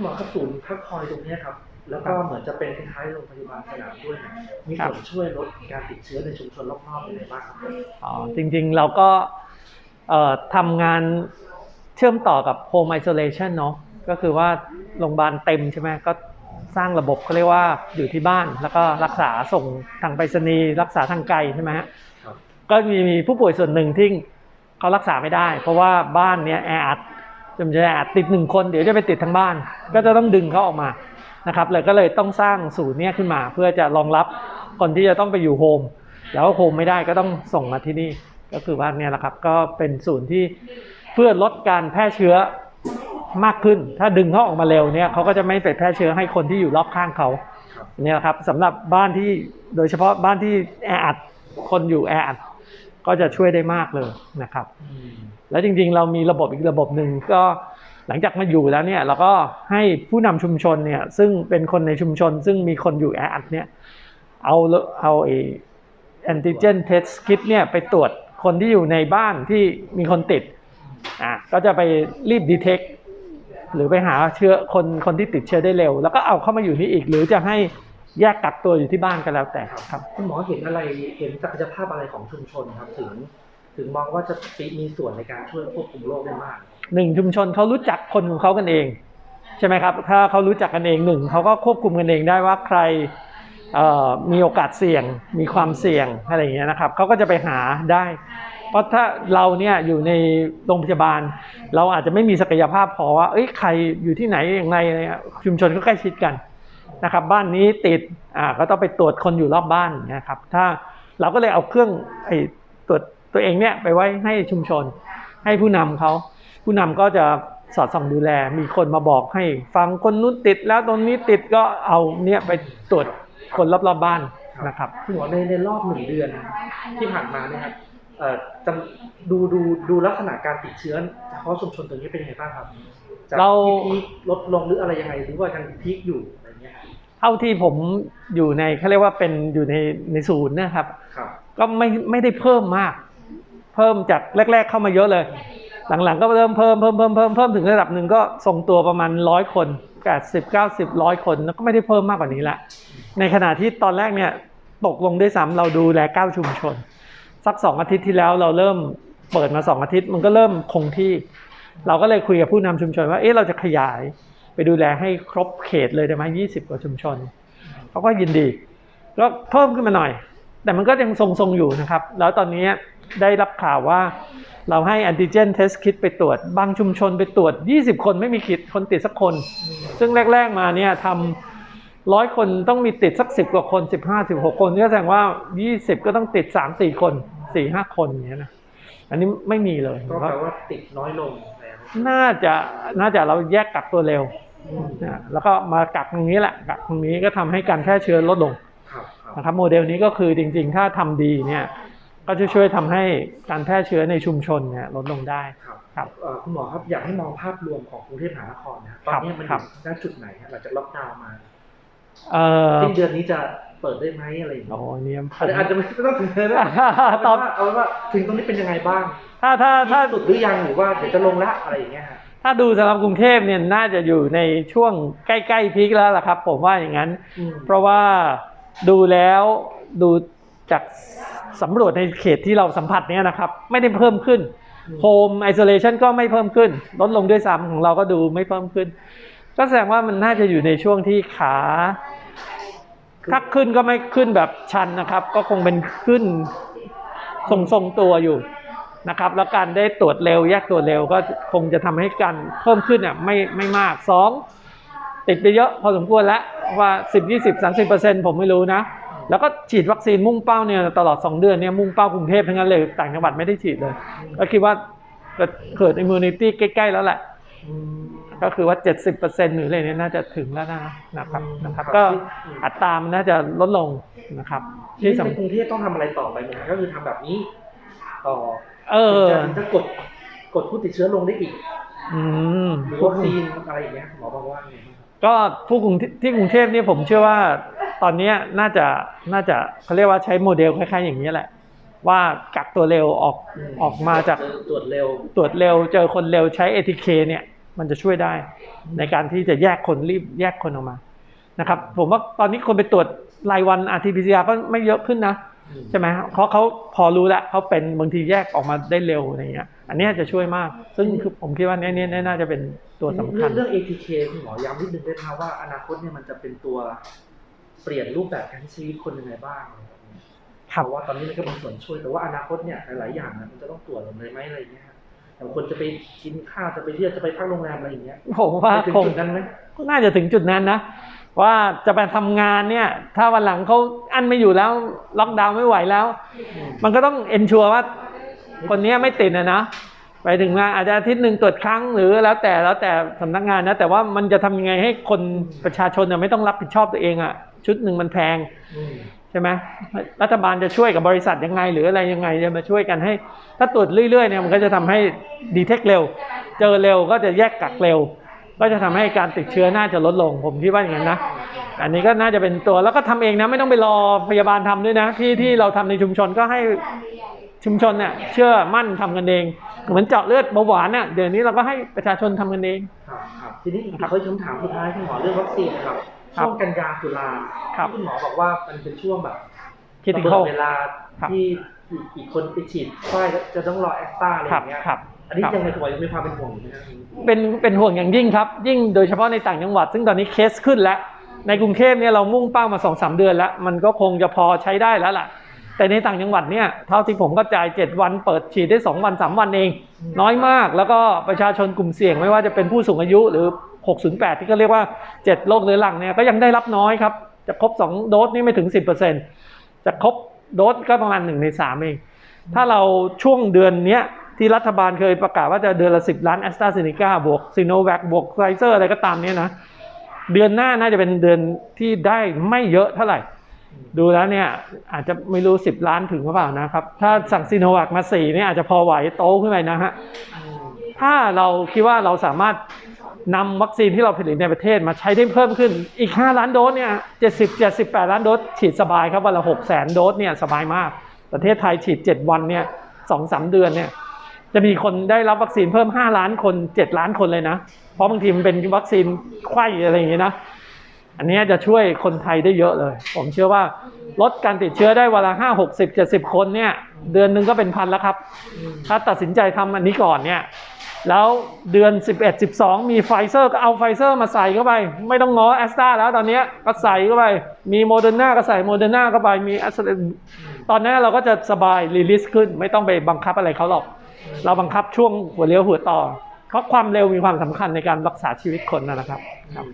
คุณหมอครับศูนย์พักคอยตรงเนี้ยครับ แล้วก็เหมือนจะเป็นคล้ายๆโรงพยาบาลสนามด้วยนะมีครับส่วนช่วยลดการติดเชื้อในชุมชนรอบๆยังไงบ้างครับอ๋อจริงๆเราก็เอ่อทำงานเชื่อมต่อกับ Home Isolation เนาะก็คือว่าโรงพยาบาลเต็มใช่ไหมก็สร้างระบบเขาเรียกว่าอยู่ที่บ้าน แล้วก็รักษาส่งทางไปรษณีย์รักษาทางไกลใช่ไหมฮะครับก็มีมีผู้ป่วยส่วนหนึ่งที่เขารักษาไม่ได้ เพราะว่าบ้านเนี้ยแออัด จำจะแออัดติดหนึ่งคนเดี๋ยวจะไปติดทั้งบ้าน ก็จะต้องดึงเขาออกมานะครับเลยก็เลยต้องสร้างศูนย์เนี้ยขึ้นมา เพื่อจะรองรับคนที่จะต้องไปอยู่โฮมแล้วโฮมไม่ได้ก็ต้องส่งมาที่นี่ ก็คือว่าเนี่ยแหละครับ ก็เป็นศูนย์ที่เพื่อลดการแพร่เชื้อมากขึ้น ถ้าดึงเขาออกมาเร็วเนี่ยเขาก็จะไม่ไปแพร่เชื้อให้คนที่อยู่รอบข้างเขาเนี่ยนะครับสำหรับบ้านที่โดยเฉพาะบ้านที่แออัดคนอยู่แออัด ก็จะช่วยได้มากเลยนะครับอืมแล้วจริงๆ เรามีระบบอีกระบบหนึ่งก็หลังจากมาอยู่แล้วเนี่ยเราก็ให้ผู้นำชุมชนเนี่ยซึ่งเป็นคนในชุมชน ซึ่งมีคนอยู่แออัดเนี่ยเอาเอาไอแอนติเจนเทสคิดเนี่ยไปตรวจคนที่อยู่ในบ้านที่มีคนติดอะก็จะไปรีบดีเทคหรือไปหาเชื้อคนคนที่ติดเชื้อได้เร็ว แล้วก็เอาเข้ามาอยู่นี่อีก หรือจะให้ แยกกักตัวอยู่ที่บ้านก็แล้วแต่ครับคุณหมอเห็นอะไรเห็นศักยภาพอะไรของชุมชนครับถึง ถึงมองว่าจะมีส่วนในการช่วยควบคุมโรคได้มากหนึ่งชุมชนเขารู้จักคนของเขากันเอง ใช่ไหมครับ ถ้าเขารู้จักกันเองหนึ่งเขาก็ควบคุมกันเองได้ว่าใครเอ่อมีโอกาสเสี่ยง มีความเสี่ยงอะไรอย่างเงี้ยนะครับเขาก็จะไปหาได้ เพราะถ้าเราเนี่ยอยู่ในโรงพยาบาล เราอาจจะไม่มีศักยภาพพอว่าเอ้ยใครอยู่ที่ไหนอย่างไรอะไรเงี้ยชุมชนก็ใกล้ชิดกัน นะครับบ้านนี้ติดอ่าก็ต้องไปตรวจคนอยู่รอบบ้านอย่างเงี้ยครับถ้าเราก็เลยเอาเครื่องไอ้ตรวจตัวเองเนี่ยไปไว้ให้ชุมชน ให้ผู้นำเขาผู้นำก็จะสอดส่องดูแล มีคนมาบอกให้ฟังคนนู้นติดแล้วตรงนี้ติดก็เอาเนี่ยไปตรวจคนรอบๆบบ้านนะครับคุณหมอในในรอบหนึ่งเดือนที่ผ่านมาเนี่ยครับเอ่อจำดูดูดูลักษณะการติดเชื้อเฉพาะชุมชนตรงนี้เป็นยังไงบ้างครับ จากเราที่พีคลดลงหรืออะไรยังไงหรือว่ายังพีคอยู่อะไร เงี้ยครับเท่าที่ผมอยู่ในเขาเรียกว่าเป็นอยู่ในในศูนย์นะครับครับ ก็ไม่ไม่ได้เพิ่มมาก เพิ่มจากแรก ๆ เข้ามาเยอะเลย หลังๆ ก็เริ่มเพิ่มเพิ่มเพิ่มเพิ่มเพิ่มถึงระดับหนึ่งก็ทรงตัวประมาณร้อยคนแปดสิบเก้าสิบร้อยคนแล้วก็ไม่ได้เพิ่มมากกว่านี้ละ ในขณะที่ตอนแรกเนี่ยตกลงด้วยซ้ำเราดูแลเก้าชุมชน สักสองอาทิตย์ที่แล้วเราเริ่มเปิดมาสองอาทิตย์มันก็เริ่มคงที่ เราก็เลยคุยกับผู้นำชุมชนว่าเอ๊ะเราจะขยายไป ดูแลให้ครบเขตเลยได้ไหมยี่สิบกว่าชุมชนเขาก็ยินดีก็เพิ่มขึ้นมาหน่อย แต่มันก็ยังทรงๆอยู่นะครับ แล้วตอนนี้ได้รับข่าวว่าเราให้แอนติเจนเทสคิดไปตรวจ บางชุมชนไปตรวจ 20 คนไม่มีคิดคนติดสักคน ซึ่งแรก ๆมาเนี่ยทำร้อยคนต้องมีติดสักสิบกว่าคน 15 16 คนก็แสดงว่า 20 ก็ต้องติด 3 4 คน 4 5 คนอย่างเงี้ยนะ อันนี้ไม่มีเลยก็แปลว่าติดน้อยลงแล้ว น่าจะน่าจะเราแยกกักตัวเร็วนะ แล้วก็มากักตรงนี้แหละกักตรงนี้ก็ทำให้การแพร่เชื้อลดลงครับครับนะครับโมเดลนี้ก็คือจริง ๆ ถ้าทำดีเนี่ยก็จะช่วยทำให้การแพร่เชื้อในชุมชนเนี่ยลดลงได้ครับครับเอ่อคุณหมอครับอยากให้มองภาพรวมของกรุงเทพมหานครนะครับตอนนี้มันอครับยู่ณจุดไหนฮะหลังจากล็อกดาวน์มาเอ่อสิ้นเดือนนี้จะเปิดได้ไหมอะไรอย่างเงี้โอ้ยเนี่ยผอาจมจะอาจจะไม่ต้องถึงเลยนะตอบเอาเป็นว่าถึงตรงนี้เป็นยังไงบ้าง ถ้าถ้าถ้าสุดหรือยังหรือว่าเดี๋ยวจะลงละอะไรอย่างเงี้ยฮะ ถ้าดูสำหรับกรุงเทพเนี่ยน่าจะอยู่ในช่วงใกล้ๆพีคแล้วล่ะครับ ผมว่าอย่างนั้นอืมเพราะว่าดูแล้วดูจากสำรวจในเขตที่เราสัมผัสเนี่ยนะครับ ไม่ได้เพิ่มขึ้นโฮมไอโซเลชันก็ไม่เพิ่มขึ้น ลดลงด้วยซ้ำของเราก็ดูไม่เพิ่มขึ้น ก็แสดงว่ามันน่าจะอยู่ในช่วงที่ขาถ้าขึ้นก็ไม่ขึ้นแบบชันนะครับ ก็คงเป็นขึ้นทรงๆตัวอยู่ นะครับแล้วการได้ตรวจเร็วแยกตัวเร็วก็คงจะทำให้การเพิ่มขึ้นเนี่ยไม่ไม่มากสองติดไปเยอะพอสมควรแล้วว่า 10 20 30เปอร์เซ็นต์ผมไม่รู้นะ แล้วก็ฉีดวัคซีนมุ่งเป้าเนี่ยตลอด 2 เดือนเนี่ยมุ่งเป้ากรุงเทพทั้งนั้นเลยต่างจังหวัดไม่ได้ฉีดเลยก็คิดว่าจะเกิดอิมมูนิตี้ใกล้ ๆ แล้วแหละอืมก็คือว่า 70เปอร์เซ็นต์หรืออะไรเนี่ยน่าจะถึงแล้วนะนะครับอืมนะครับครับก็อืมอัตรามันน่าจะลดลงนะครับ ที่ที่ในสำกรุงเทพต้องทำอะไรต่อไปไหมฮะก็คือทำแบบนี้ต่อ เออถึงจะถึงจะกดกดผู้ติดเชื้อลงได้อีกอืมหรือวัคซีนอะไรอย่างเงี้ยหมอบอกว่าไงบ้างครับก็ผู้กรุงที่ที่กรุงเทพเนี่ยผมเชื่อว่าตอนเนี้ยน่าจะน่าจะเขาเรียกว่าใช้โมเดลคล้ายๆ อย่างนี้ยแหละ ว่ากักตัวเร็วออกออกมาจากตรวจเร็ว ตรวจเร็วเจอคนเร็วใช้ ATK เนี่ย มันจะช่วยได้ ในการที่จะแยกคนรีบแยกคนออกมานะครับ ผมว่าตอนนี้คนไปตรวจรายวัน RT-PCR ก็ไม่เยอะขึ้นนะ ใช่ไหมเพราะเขาพอรู้แล้วเขาเป็นบางทีแยกออกมาได้เร็วอะไรเงี้ย อันเนี้ยจะช่วยมาก ซึ่งคือผมคิดว่าเนี้ยเนี้ยน่าจะเป็นตัวสำคัญ เรื่อง ATK คุณหมอย้ำนิดนึงได้ไหมครับว่าอนาคตเนี่ยมันจะเป็นตัวเปลี่ยนรูปแบบการใช้ชีวิตคนยังไงบ้างอะไรแบบนี้ครับเพราะว่าตอนนี้มันก็เป็นส่วนช่วยแต่ว่าอนาคตเนี่ยหลายๆอย่างนะมันจะต้องตรวจหมดเลยไหมอะไรอย่างเงี้ยครับอย่างคนจะไปกินข้าวจะไปเที่ยวจะไปพักโรงแรมอะไรอย่างเงี้ยผมว่าไปถึงคงจุดนั้นไหมน่าจะถึงจุดนั้นนะ ว่าจะไปทำงานเนี่ย ถ้าวันหลังเขาอันไม่อยู่แล้วล็อกดาวน์ไม่ไหวแล้ว มันก็ต้องเอนชัวว่าคนเนี้ยไม่ติดนะนะไปถึงมาอาจจะอาทิตย์หนึ่งตรวจครั้งหรือแล้วแต่แล้วแต่สำนักงานนะ แต่ว่ามันจะทำยังไงให้คนประชาชนเนี่ยไม่ต้องรับผิดชอบตัวเองอะ่ะ ชุดหนึ่งมันแพงอืมใช่ไหมรัฐบาลจะช่วยกับบริษัทยังไง หรืออะไรยังไงจะมาช่วยกันให้ ถ้าตรวจเรื่อยๆเนี่ยมันก็จะทำให้ดีเทคเร็ว เจอเร็วก็จะแยกกักเร็ว ก็จะทำให้การติดเชื้อน่าจะลดลง ผมคิดว่าอย่างนั้นนะ อันนี้ก็น่าจะเป็นตัวแล้วก็ทำเองนะไม่ต้องไปรอพยาบาลทำด้วยนะ ที่ที่เราทำในชุมชนก็ให้ชุมชนเนี่ยเชื่อมั่นทำกันเอง เหมือนเจาะเลือดเบาหวานเนี่ยเดี๋ยวนี้เราก็ให้ประชาชนทำกันเองครับครับทีนี้อีกเขาคำถามสุดท้ายคุณหมอเรื่องวัคซีนนะครับครับช่วงกันยาตุลาครับที่คุณหมอบอกว่ามันเป็นช่วงแบบคิดถึงระเขาเบิดเวลาครับที่อีกอีกคนไปฉีดไฟแล้วจะต้องรอแอสตราอะไรอครับย่างเงี้ยครับ อันนี้ครับยังไงคุณหมอยังมีความเป็นห่วงอยู่ไหมครับเป็นเป็นห่วงอย่างยิ่งครับ ยิ่งโดยเฉพาะในต่างจังหวัด ซึ่งตอนนี้เคสขึ้นแล้ว ในกรุงเทพเนี่ยเรามุ่งเป้ามา2อสเดือนแล้ว มันก็คงจะพอใช้ได้แล้วล่ะ แต่ในต่างจังหวัดเนี่ยเท่าที่ผมก็จ่าย 7 วันเปิดฉีดได้ 2 วัน 3 วันเอง น้อยมากแล้วก็ประชาชนกลุ่มเสี่ยงไม่ว่าจะเป็นผู้สูงอายุหรือ 608 ที่ก็เรียกว่า 7โรคเรื้อรังเนี่ยก็ยังได้รับน้อยครับจะครบ 2 โดสนี่ไม่ถึง 10%จะครบโดสก็ประมาณ1ใน3เองถ้าเราช่วงเดือนเนี้ย ที่รัฐบาลเคยประกาศว่าจะเดือนละ 10 ล้านแอสตราเซเนกาบวกซีโนแวคบวกไฟเซอร์อะไรก็ตามเนี้ยนะ เดือนหน้าน่าจะเป็นเดือนที่ได้ไม่เยอะเท่าไหร่ ดูแล้วเนี่ยอาจจะไม่รู้ 10 ล้านถึงหรือเปล่านะครับ ถ้าสั่งซีโนแวคมา4เนี่ยอาจจะพอไหวโตขึ้นไปนะฮะถ้าเราคิดว่าเราสามารถนำวัคซีนที่เราผลิตในประเทศมาใช้ได้เพิ่มขึ้นอีก 5 ล้านโดสเนี่ย70 78 ล้านโดสฉีดสบายครับวันละ6แสนโดสเนี่ยสบายมาก ประเทศไทยฉีด 7 วันเนี่ย2-3 เดือนเนี่ย จะมีคนได้รับวัคซีนเพิ่ม 5 ล้านคน 7 ล้านคนเลยนะ เพราะบางทีมันเป็นวัคซีนไข้อะไรอย่างเงี้ยนะ อันนี้จะช่วยคนไทยได้เยอะเลย ผมเชื่อว่าลดการติดเชื้อได้วันละห้าหกสิบเจ็ดสิบคนเนี่ย เดือนหนึ่งก็เป็นพันแล้วครับ ถ้าตัดสินใจทำอันนี้ก่อนเนี่ย แล้วเดือน11 12มีไฟเซอร์ก็เอาไฟเซอร์มาใส่เข้าไป ไม่ต้องง้อแอสตราแล้วตอนนี้ก็ใส่เข้าไป มีโมเดอร์นาก็ใส่โมเดอร์นาเข้าไปมีแอสตราตอนนี้เราก็จะสบายรีลิสขึ้น ไม่ต้องไปบังคับอะไรเขาหรอก เราบังคับช่วงหัวเลี้ยวหัวต่อ เพราะความเร็วมีความสำคัญในการรักษาชีวิตคนนะครับครับ